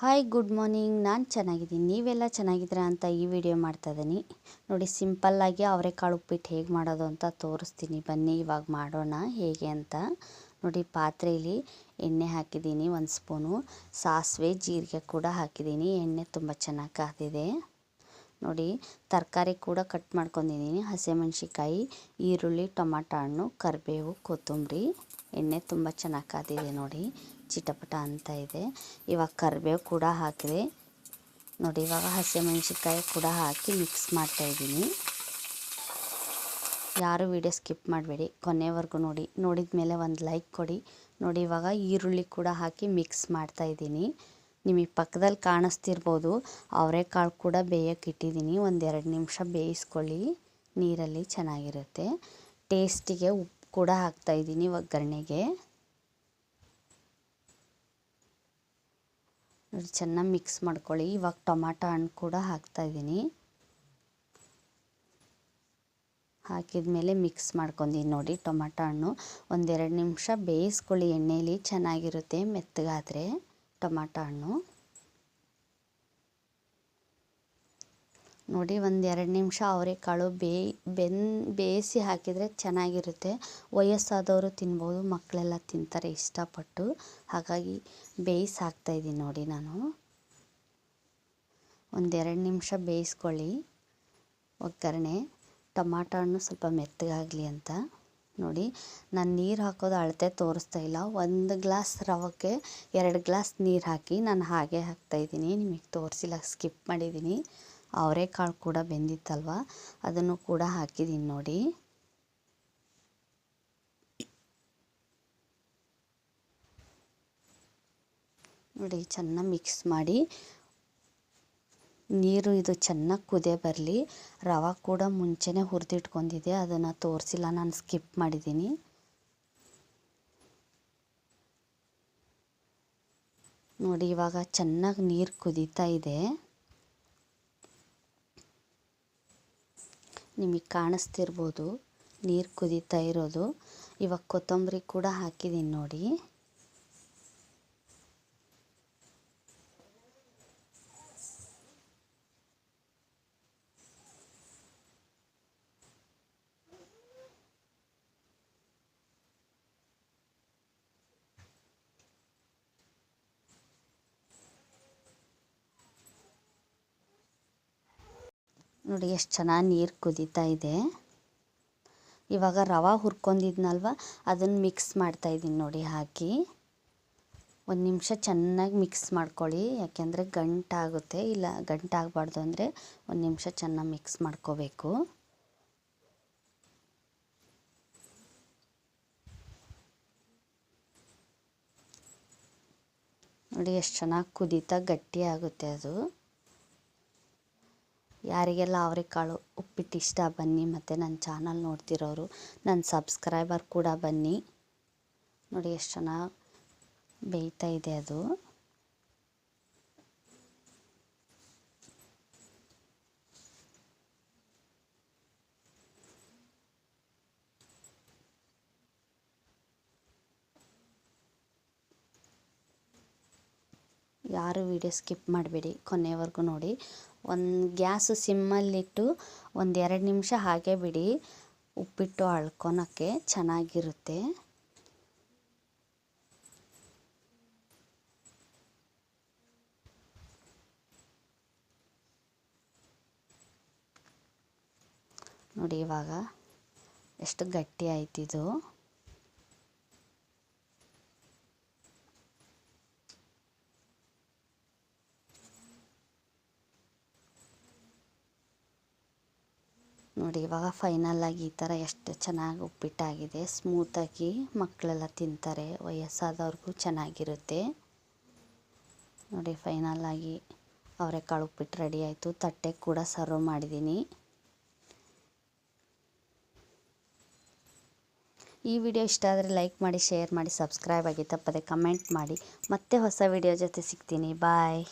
Hi good morning ನಾನು ಚೆನ್ನಾಗಿದ್ದೀನಿ. ನೀವೆಲ್ಲ ಚೆನ್ನಾಗಿದ್ದೀರಾ ಅಂತ ಈ ವಿಡಿಯೋ ಮಾಡ್ತಾ ಇದ್ದೀನಿ ನೋಡಿ ಸಿಂಪಲ್ಲಾಗಿ ಅವರೆಕಾಳು ಉಪ್ಪಿಟ್ಟು ಹೇಗೆ ಮಾಡೋದು ಅಂತ ತೋರಿಸ್ತೀನಿ. ಬನ್ನಿ, ಇವಾಗ ಮಾಡೋಣ. ಹೇಗೆ ಅಂತ. ನೋಡಿ ಪಾತ್ರೆಯಲ್ಲಿ ಎಣ್ಣೆ ಹಾಕಿದ್ದೀನಿ, ಒಂದು ಸ್ಪೂನು. ಸಾಸಿವೆ, ಜೀರಿಗೆ ಕೂಡ ಹಾಕಿದ್ದೀನಿ. ಎಣ್ಣೆ ತುಂಬ ಚೆನ್ನಾಗಿ ಕಾದಿದೆ. ನೋಡಿ, ತರಕಾರಿ ಕೂಡ ಕಟ್ ಮಾಡ್ಕೊಂಡಿದ್ದೀನಿ. ಹಸಿಮೆಣ್ಸಿಕಾಯಿ ಈರುಳ್ಳಿ, ಟೊಮಾಟೊ ಹಣ್ಣು, ಕರಿಬೇವು, ಕೊತ್ತಂಬರಿ. ಎಣ್ಣೆ ತುಂಬ ಚೆನ್ನಾಗಿ ಕಾದಿದೆ ನೋಡಿ, ಚಿಟಪಟ ಅಂತ ಇದೆ. ಇವಾಗ ಕರಿಬೇವು ಕೂಡ ಹಾಕಿದೆ. ನೋಡಿ, ಇವಾಗ ಹಸಿಮೆಣ್ಸಿಕಾಯಿ ಕೂಡ ಹಾಕಿ ಮಿಕ್ಸ್ ಮಾಡ್ತಾಯಿದ್ದೀನಿ ಯಾರು ವಿಡಿಯೋ ಸ್ಕಿಪ್ ಮಾಡಬೇಡಿ, ಕೊನೆವರೆಗೂ ನೋಡಿ. ನೋಡಿದ ಮೇಲೆ ಒಂದು ಲೈಕ್ ಕೊಡಿ. ನೋಡಿ, ಇವಾಗ ಈರುಳ್ಳಿ ಕೂಡ ಹಾಕಿ ಮಿಕ್ಸ್ ಮಾಡ್ತಾ ಇದ್ದೀನಿ. ನಿಮಗೆ ಪಕ್ಕದಲ್ಲಿ ಕಾಣಿಸ್ತಿರ್ಬೋದು ಅವರೆಕಾಳು ಕೂಡ ಬೇಯಕ್ಕೆ ಇಟ್ಟಿದ್ದೀನಿ. ಒಂದೆರಡು ನಿಮಿಷ ಬೇಯಿಸ್ಕೊಳ್ಳಿ, ನೀರಲ್ಲಿ ಚೆನ್ನಾಗಿರುತ್ತೆ. ಟೇಸ್ಟಿಗೆ ಉಪ್ಪು ಕೂಡ ಹಾಕ್ತಾಯಿದ್ದೀನಿ ಒಗ್ಗರಣೆಗೆ ನೋಡಿ, ಚೆನ್ನಾಗಿ ಮಿಕ್ಸ್ ಮಾಡ್ಕೊಳ್ಳಿ. ಇವಾಗ ಟೊಮ್ಯಾಟೊ ಹಣ್ಣು ಕೂಡ ಹಾಕ್ತಾಯಿದ್ದೀನಿ ಹಾಕಿದ ಮೇಲೆ ಮಿಕ್ಸ್ ಮಾಡ್ಕೊಂಡಿದ್ದೀನಿ ನೋಡಿ ಟೊಮ್ಯಾಟೊ ಹಣ್ಣು. ಒಂದೆರಡು ನಿಮಿಷ ಬೇಯಿಸ್ಕೊಳ್ಳಿ ಎಣ್ಣೆಯಲ್ಲಿ ಚೆನ್ನಾಗಿರುತ್ತೆ ಮೆತ್ತಗಾದರೆ ಟೊಮ್ಯಾಟೊ ಹಣ್ಣು. ನೋಡಿ ಒಂದು ಎರಡು ನಿಮಿಷ ಅವರೆಕಾಳು ಬೆನ್, ಬೇಯಿಸಿ ಹಾಕಿದರೆ ಚೆನ್ನಾಗಿರುತ್ತೆ. ವಯಸ್ಸಾದವರು ತಿನ್ಬೋದು, ಮಕ್ಕಳೆಲ್ಲ ತಿಂತಾರೆ ಇಷ್ಟಪಟ್ಟು. ಹಾಗಾಗಿ ಬೇಯಿಸಿ ಹಾಕ್ತಾಯಿದ್ದೀನಿ ನೋಡಿ ನಾನು. ಒಂದೆರಡು ನಿಮಿಷ ಬೇಯಿಸ್ಕೊಳ್ಳಿ. ಒಗ್ಗರಣೆ. ಟೊಮಾಟೊ ಹಣ್ಣು ಸ್ವಲ್ಪ ಮೆತ್ತಗಾಗಲಿ ಅಂತ. ನೋಡಿ, ನಾನು ನೀರು ಹಾಕೋದು ಅಳತೆ ತೋರಿಸ್ತಾ ಇಲ್ಲ. ಒಂದು ಗ್ಲಾಸ್ ರವಕ್ಕೆ ಎರಡು ಗ್ಲಾಸ್ ನೀರು ಹಾಕಿ ನಾನು ಹಾಗೆ ಹಾಕ್ತಾಯಿದ್ದೀನಿ ನಿಮಗೆ ತೋರಿಸಿಲ್ಲ ಸ್ಕಿಪ್ ಮಾಡಿದ್ದೀನಿ. ಅವರೆಕಾಳು ಕೂಡ ಬೆಂದಿತ್ತಲ್ವ? ಅದನ್ನು ಕೂಡ ಹಾಕಿದ್ದೀನಿ ನೋಡಿ. ನೋಡಿ, ಚೆನ್ನಾಗಿ ಮಿಕ್ಸ್ ಮಾಡಿ. ನೀರು ಇದು ಚೆನ್ನಾಗಿ ಕುದೇ ಬರಲಿ. ರವೆ ಕೂಡ ಮುಂಚೆನೇ ಹುರಿದಿಟ್ಕೊಂಡಿದ್ದೆ ಅದನ್ನು ತೋರಿಸಿಲ್ಲ, ನಾನು ಸ್ಕಿಪ್ ಮಾಡಿದ್ದೀನಿ ನೋಡಿ, ಇವಾಗ ಚೆನ್ನಾಗಿ ನೀರು ಕುದೀತಾ ಇದೆ. ನಿಮಗೆ ಕಾಣಿಸ್ತಿರ್ಬೋದು ನೀರು ಕುದೀತಾ ಇರೋದು. ಇವಾಗ ಕೊತ್ತಂಬರಿ ಕೂಡ ಹಾಕಿದ್ದೀನಿ ನೋಡಿ. ನೋಡಿ ಎಷ್ಟು ಚೆನ್ನಾಗಿ ನೀರು ಕುದೀತಾ ಇದೆ. ಇವಾಗ ರವೆ ಹುರ್ಕೊಂಡಿದ್ನಲ್ವ? ಅದನ್ನು ಮಿಕ್ಸ್ ಮಾಡ್ತಾಯಿದ್ದೀನಿ ನೋಡಿ ಹಾಕಿ. ಒಂದು ನಿಮಿಷ ಚೆನ್ನಾಗಿ ಮಿಕ್ಸ್ ಮಾಡ್ಕೊಳ್ಳಿ. ಯಾಕೆಂದರೆ ಗಂಟಾಗುತ್ತೆ ಇಲ್ಲ ಗಂಟಾಗಬಾರ್ದು ಅಂದರೆ ಒಂದು ನಿಮಿಷ ಚೆನ್ನಾಗಿ ಮಿಕ್ಸ್ ಮಾಡ್ಕೋಬೇಕು. ನೋಡಿ ಎಷ್ಟು ಚೆನ್ನಾಗಿ ಕುದೀತಾ ಗಟ್ಟಿ ಆಗುತ್ತೆ ಅದು. ಯಾರಿಗೆಲ್ಲ ಅವರೆಕಾಳು ಉಪ್ಪಿಟ್ಟು ಇಷ್ಟ, ಬನ್ನಿ ಮತ್ತು ನನ್ನ ಚಾನಲ್ ನೋಡ್ತಿರೋರು, ನನ್ನ ಸಬ್ಸ್ಕ್ರೈಬರ್ ಕೂಡ ಬನ್ನಿ. ನೋಡಿ ಎಷ್ಟು ಚೆನ್ನಾಗಿ ಬೇಯ್ತಾ ಇದೆ ಅದು. ಯಾರು ವಿಡಿಯೋ ಸ್ಕಿಪ್ ಮಾಡಬೇಡಿ ಕೊನೆವರೆಗೂ ನೋಡಿ. ಒಂದು ಗ್ಯಾಸು ಸಿಮ್ಮಲ್ಲಿಟ್ಟು ಒಂದು ಎರಡು ನಿಮಿಷ ಹಾಗೆ ಬಿಡಿ. ಉಪ್ಪಿಟ್ಟು ಅಳ್ಕೊಳಕ್ಕೆ ಚೆನ್ನಾಗಿರುತ್ತೆ. ನೋಡಿ ಇವಾಗ ಎಷ್ಟು ಗಟ್ಟಿ ಆಯ್ತಿದು. ನೋಡಿ, ಇವಾಗ ಫೈನಲಾಗಿ ಈ ಥರ ಎಷ್ಟು ಚೆನ್ನಾಗಿ ಉಪ್ಪಿಟ್ಟಾಗಿದೆ. ಸ್ಮೂತಾಗಿ ಮಕ್ಕಳೆಲ್ಲ ತಿಂತಾರೆ, ವಯಸ್ಸಾದವ್ರಿಗೂ ಚೆನ್ನಾಗಿರುತ್ತೆ. ನೋಡಿ ಫೈನಲಾಗಿ ಅವರೆಕಾಳು ಉಪ್ಪಿಟ್ಟು ರೆಡಿ ಆಯಿತು. ತಟ್ಟೆ ಕೂಡ ಸರ್ವ್ ಮಾಡಿದ್ದೀನಿ. ಈ ವಿಡಿಯೋ ಇಷ್ಟ ಆದರೆ ಲೈಕ್ ಮಾಡಿ ಶೇರ್ ಮಾಡಿ ಸಬ್ಸ್ಕ್ರೈಬ್ ಆಗಿ ತಪ್ಪದೆ ಕಮೆಂಟ್ ಮಾಡಿ. ಮತ್ತೆ ಹೊಸ ವಿಡಿಯೋ ಜೊತೆ ಸಿಗ್ತೀನಿ. ಬಾಯ್